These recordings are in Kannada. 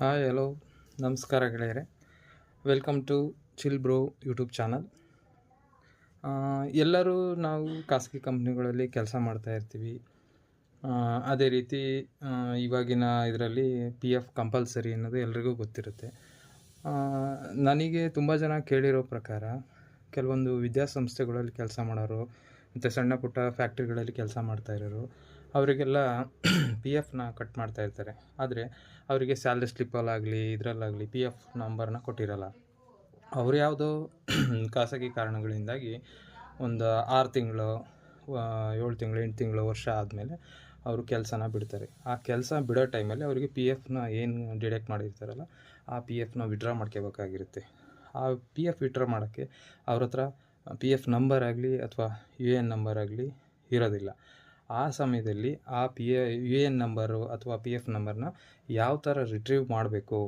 ಹಾಯ್ ಹಲೋ ನಮಸ್ಕಾರ ಗೆಳೆಯರೆ. Welcome to chill bro YouTube channel ಎಲ್ಲರೂ ನಾವು ಖಾಸಗಿ ಕಂಪ್ನಿಗಳಲ್ಲಿ ಕೆಲಸ ಮಾಡ್ತಾ ಇರ್ತೀವಿ. ಅದೇ ರೀತಿ ಇವಾಗಿನ ಇದರಲ್ಲಿ ಪಿ ಎಫ್ ಕಂಪಲ್ಸರಿ ಅನ್ನೋದು ಎಲ್ರಿಗೂ ಗೊತ್ತಿರುತ್ತೆ. ನನಗೆ ತುಂಬ ಜನ ಕೇಳಿರೋ ಪ್ರಕಾರ ಕೆಲವೊಂದು ವಿದ್ಯಾಸಂಸ್ಥೆಗಳಲ್ಲಿ ಕೆಲಸ ಮಾಡೋರು, ಮತ್ತು ಸಣ್ಣ ಪುಟ್ಟ ಫ್ಯಾಕ್ಟ್ರಿಗಳಲ್ಲಿ ಕೆಲಸ ಮಾಡ್ತಾ ಇರೋರು ಅವರಿಗೆಲ್ಲ ಪಿ ಎಫ್ನ ಕಟ್ ಮಾಡ್ತಾ ಇರ್ತಾರೆ. ಆದರೆ ಅವರಿಗೆ ಸ್ಯಾಲ್ರಿ ಸ್ಲಿಪ್ಪಲ್ಲಾಗಲಿ ಇದರಲ್ಲಾಗಲಿ ಪಿ ಎಫ್ ನಂಬರ್ನ ಕೊಟ್ಟಿರಲ್ಲ. ಅವ್ರು ಯಾವುದೋ ಖಾಸಗಿ ಕಾರಣಗಳಿಂದಾಗಿ ಒಂದು ಆರು ತಿಂಗಳು ಏಳು ತಿಂಗಳು, ಎಂಟು ತಿಂಗಳು ವರ್ಷ ಆದಮೇಲೆ ಅವರು ಕೆಲಸನ ಬಿಡ್ತಾರೆ. ಆ ಕೆಲಸ ಬಿಡೋ ಟೈಮಲ್ಲಿ ಅವರಿಗೆ ಪಿ ಎಫ್ನ ಏನು ಡಿಡಕ್ಟ್ ಮಾಡಿರ್ತಾರಲ್ಲ, ಆ ಪಿ ಎಫ್ನ ವಿಡ್ರಾ ಮಾಡ್ಕೋಬೇಕಾಗಿರುತ್ತೆ. ಆ ಪಿ ಎಫ್ ವಿಡ್ರಾ ಮಾಡೋಕ್ಕೆ ಅವ್ರ ಹತ್ರ ಪಿ ಎಫ್ ನಂಬರ್ ಆಗಲಿ ಅಥವಾ ಯು ಎನ್ ನಂಬರ್ ಆಗಲಿ ಇರೋದಿಲ್ಲ. ಆ ಸಮಯದಲ್ಲಿ ಆ P A U N number ಅಥವಾ ಪಿ ಎಫ್ ನಂಬರ್ನ ಯಾವ ಥರ ರಿಟ್ರೀವ್ ಮಾಡಬೇಕು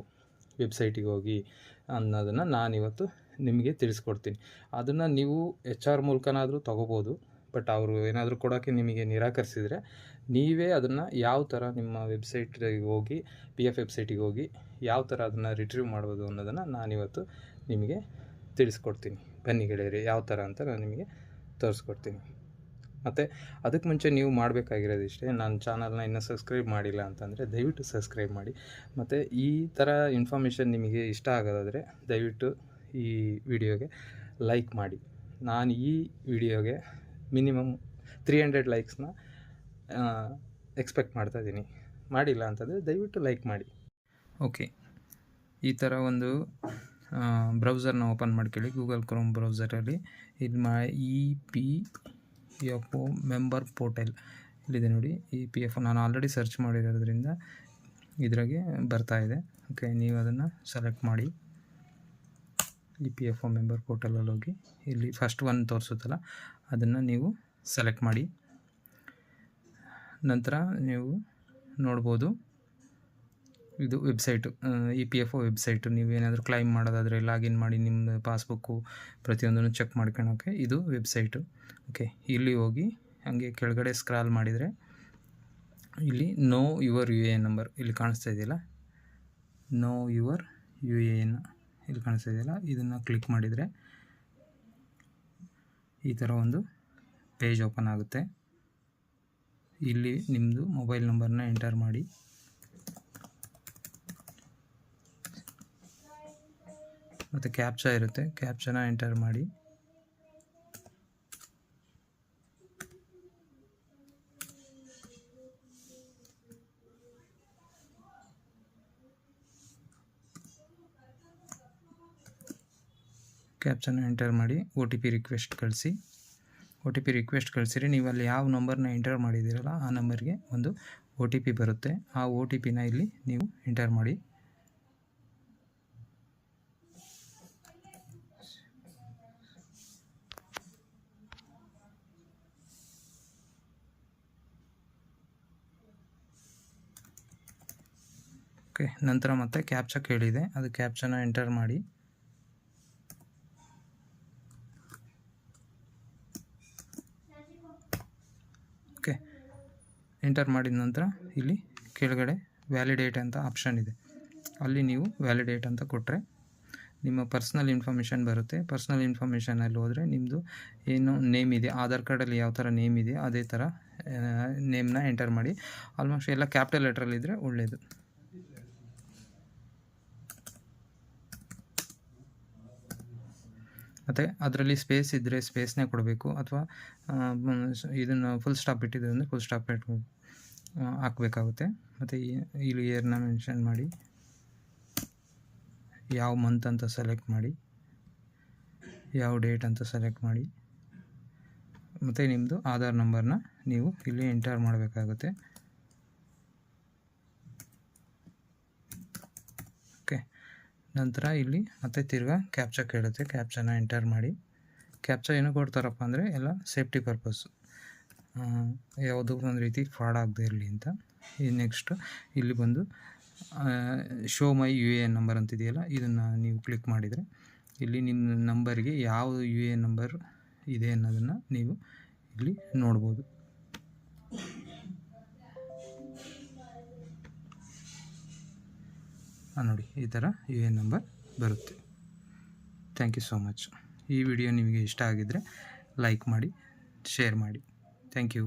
ವೆಬ್ಸೈಟಿಗೆ ಹೋಗಿ ಅನ್ನೋದನ್ನು ನಾನಿವತ್ತು ನಿಮಗೆ ತಿಳಿಸ್ಕೊಡ್ತೀನಿ. ಅದನ್ನು ನೀವು ಎಚ್ ಆರ್ ಮೂಲಕನಾದರೂ ತೊಗೋಬೋದು ಬಟ್ ಅವರು ಏನಾದರೂ ಕೊಡೋಕ್ಕೆ ನಿಮಗೆ ನಿರಾಕರಿಸಿದರೆ ನೀವೇ ಅದನ್ನು ಯಾವ ಥರ ನಿಮ್ಮ ವೆಬ್ಸೈಟಿಗೆ ಹೋಗಿ ಪಿ ಎಫ್ ವೆಬ್ಸೈಟಿಗೆ ಹೋಗಿ ಯಾವ ಥರ ಅದನ್ನು ರಿಟ್ರೀವ್ ಮಾಡ್ಬೋದು ಅನ್ನೋದನ್ನು ನಾನಿವತ್ತು ನಿಮಗೆ ತಿಳಿಸ್ಕೊಡ್ತೀನಿ. ಬನ್ನಿ ಗೆಳೆಯರಿ, ಯಾವ ಥರ ಅಂತ ನಾನು ನಿಮಗೆ ತೋರಿಸ್ಕೊಡ್ತೀನಿ. ಮತ್ತು ಅದಕ್ಕೆ ಮುಂಚೆ ನೀವು ಮಾಡಬೇಕಾಗಿರೋದು ಇಷ್ಟೇ ನನ್ನ ಚಾನಲ್ನ ಇನ್ನೂ ಸಬ್ಸ್ಕ್ರೈಬ್ ಮಾಡಿಲ್ಲ ಅಂತಂದರೆ ದಯವಿಟ್ಟು ಸಬ್ಸ್ಕ್ರೈಬ್ ಮಾಡಿ. ಮತ್ತು ಈ ಥರ ಇನ್ಫಾರ್ಮೇಷನ್ ನಿಮಗೆ ಇಷ್ಟ ಆಗೋದಾದರೆ ದಯವಿಟ್ಟು ಈ ವಿಡಿಯೋಗೆ ಲೈಕ್ ಮಾಡಿ. ನಾನು ಈ ವಿಡಿಯೋಗೆ ಮಿನಿಮಮ್ ತ್ರೀ ಹಂಡ್ರೆಡ್ ಲೈಕ್ಸ್ನ ಎಕ್ಸ್ಪೆಕ್ಟ್ ಮಾಡ್ತಾ ಇದ್ದೀನಿ. ಮಾಡಿಲ್ಲ ಅಂತಂದರೆ ದಯವಿಟ್ಟು ಲೈಕ್ ಮಾಡಿ. ಓಕೆ. ಈ ಥರ ಒಂದು ಬ್ರೌಸರ್ನ ಓಪನ್ ಮಾಡ್ಕೊಳ್ಳಿ ಗೂಗಲ್ ಕ್ರೋಮ್ ಬ್ರೌಸರಲ್ಲಿ ಇದು ಮಾ E P F O member portal ಇಲ್ಲಿದೆ ನೋಡಿ. ಈ ಪಿ ಎಫ್ ನಾನು ಆಲ್ರೆಡಿ ಸರ್ಚ್ ಮಾಡಿರೋದ್ರಿಂದ ಇದ್ರಾಗೆ ಬರ್ತಾ ಇದೆ. ಓಕೆ ನೀವು ಅದನ್ನು ಸೆಲೆಕ್ಟ್ ಮಾಡಿ. E P F O member ಪೋರ್ಟಲಲ್ಲಿ ಹೋಗಿ. ಇಲ್ಲಿ ಫಸ್ಟ್ ಒನ್ ತೋರಿಸುತ್ತಲ್ಲ, ಅದನ್ನು ನೀವು ಸೆಲೆಕ್ಟ್ ಮಾಡಿ. ನಂತರ ನೀವು ನೋಡ್ಬೋದು. ಇದು website E P F O website ನೀವು ಏನಾದರೂ ಕ್ಲೈಮ್ ಮಾಡೋದಾದರೆ ಲಾಗಿನ್ ಮಾಡಿ ನಿಮ್ಮ ಪಾಸ್ಬುಕ್ಕು ಪ್ರತಿಯೊಂದನ್ನು ಚೆಕ್ ಮಾಡ್ಕೊಳೋಕ್ಕೆ ಇದು ವೆಬ್ಸೈಟು ಓಕೆ, ಇಲ್ಲಿ ಹೋಗಿ ಹಾಗೆ ಕೆಳಗಡೆ ಸ್ಕ್ರಾಲ್ ಮಾಡಿದರೆ ಇಲ್ಲಿ know your U A N number ಇಲ್ಲಿ ಕಾಣಿಸ್ತಾ ಇದೆಯಲ್ಲ? Know your U A N ಇಲ್ಲಿ ಕಾಣಿಸ್ತಾ ಇದೆಯಲ್ಲ? ಇದನ್ನು ಕ್ಲಿಕ್ ಮಾಡಿದರೆ ಈ ಥರ ಒಂದು ಪೇಜ್ ಓಪನ್ ಆಗುತ್ತೆ. ಇಲ್ಲಿ ನಿಮ್ಮದು ಮೊಬೈಲ್ ನಂಬರ್ನ ಎಂಟರ್ ಮಾಡಿ. ಮತ್ತು ಕ್ಯಾಪ್ಚಾ ಇರುತ್ತೆ. ಕ್ಯಾಪ್ಚನ ಎಂಟರ್ ಮಾಡಿ. ಕ್ಯಾಪ್ಚನ ಎಂಟರ್ ಮಾಡಿ ಒ ಟಿ ಪಿ ರಿಕ್ವೆಸ್ಟ್ ಕಳಿಸಿ. ಒ ಟಿ ಪಿ ರಿಕ್ವೆಸ್ಟ್ ಕಳಿಸಿರಿ ನೀವು ಅಲ್ಲಿ ಯಾವ ನಂಬರ್ನ ಎಂಟರ್ ಮಾಡಿದ್ದೀರಲ್ಲ, ಆ ನಂಬರ್ಗೆ ಒಂದು ಒ ಟಿ ಪಿ ಬರುತ್ತೆ. ಆ ಒ ಟಿ ಪಿನ ಇಲ್ಲಿ ನೀವು ಎಂಟರ್ ಮಾಡಿ. ಓಕೆ ನಂತರ ಮತ್ತೆ ಕ್ಯಾಪ್ಚ ಕೇಳಿದೆ. ಅದು ಕ್ಯಾಪ್ಚನ ಎಂಟರ್ ಮಾಡಿ ಓಕೆ ಎಂಟರ್ ಮಾಡಿದ ನಂತರ ಇಲ್ಲಿ ಕೆಳಗಡೆ ವ್ಯಾಲಿಡೇಟ್ ಅಂತ ಆಪ್ಷನ್ ಇದೆ. ಅಲ್ಲಿ ನೀವು ವ್ಯಾಲಿಡೇಟ್ ಅಂತ ಕೊಟ್ಟರೆ ನಿಮ್ಮ ಪರ್ಸ್ನಲ್ ಇನ್ಫಾರ್ಮೇಷನ್ ಬರುತ್ತೆ. ಪರ್ಸ್ನಲ್ ಇನ್ಫಾರ್ಮೇಷನಲ್ಲಿ ಹೋದರೆ ನಿಮ್ಮದು ಏನು ನೇಮ್ ಇದೆ, ಆಧಾರ್ ಕಾರ್ಡಲ್ಲಿ ಯಾವ ಥರ ನೇಮ್ ಇದೆ, ಅದೇ ಥರ ನೇಮ್ನ ಎಂಟರ್ ಮಾಡಿ. ಆಲ್ಮೋಸ್ಟ್ ಎಲ್ಲ ಕ್ಯಾಪಿಟಲ್ ಲೆಟ್ರಲ್ಲಿದ್ದರೆ ಒಳ್ಳೆಯದು ಮತ್ತು ಅದರಲ್ಲಿ ಸ್ಪೇಸ್ ಇದ್ದರೆ ಸ್ಪೇಸ್ನೇ ಕೊಡಬೇಕು. ಅಥವಾ ಇದನ್ನು ಫುಲ್ ಸ್ಟಾಪ್ ಇಟ್ಟಿದ್ರೆ ಅಂದರೆ ಫುಲ್ ಸ್ಟಾಪ್ ಇಟ್ಟು ಹಾಕಬೇಕಾಗುತ್ತೆ. ಮತ್ತು ಇಲ್ಲಿ ಇಯರ್ನ ಮೆನ್ಷನ್ ಮಾಡಿ. ಯಾವ ಮಂತ್ ಅಂತ ಸೆಲೆಕ್ಟ್ ಮಾಡಿ. ಯಾವ ಡೇಟ್ ಅಂತ ಸೆಲೆಕ್ಟ್ ಮಾಡಿ. ಮತ್ತು ನಿಮ್ಮದು ಆಧಾರ್ ನಂಬರ್ನ ನೀವು ಇಲ್ಲಿ ಎಂಟರ್ ಮಾಡಬೇಕಾಗುತ್ತೆ. ಓಕೆ ನಂತರ ಇಲ್ಲಿ ಮತ್ತೆ ತಿರ್ಗಾ ಕ್ಯಾಪ್ಚಾ ಕೇಳುತ್ತೆ. ಕ್ಯಾಪ್ಚಾನ ಎಂಟರ್ ಮಾಡಿ. ಕ್ಯಾಪ್ಚಾ ಏನು ಕೊಡ್ತಾರಪ್ಪ ಅಂದರೆ ಎಲ್ಲ ಸೇಫ್ಟಿ ಪರ್ಪಸ್ಸು ಯಾವುದೋ ಒಂದು ರೀತಿ ಫ್ರಾಡ್ ಆಗದೆ ಇರಲಿ ಅಂತ. ಈ ನೆಕ್ಸ್ಟ್ ಇಲ್ಲಿ ಬಂದು show my U A N number ಅಂತಿದೆಯಲ್ಲ, ಇದನ್ನು ನೀವು ಕ್ಲಿಕ್ ಮಾಡಿದರೆ ಇಲ್ಲಿ ನಿಮ್ಮ ನಂಬರಿಗೆ ಯಾವ ಯು ಎ ಎನ್ ನಂಬರ್ ಇದೆ ಅನ್ನೋದನ್ನು ನೀವು ಇಲ್ಲಿ ನೋಡ್ಬೋದು. ನೋಡಿ, ಈ ಥರ ಯು ಎನ್ ನಂಬರ್ ಬರುತ್ತೆ. ಥ್ಯಾಂಕ್ ಯು ಸೋ ಮಚ್ ಈ ವಿಡಿಯೋ ನಿಮಗೆ ಇಷ್ಟ ಆಗಿದ್ದರೆ ಲೈಕ್ ಮಾಡಿ ಶೇರ್ ಮಾಡಿ. Thank you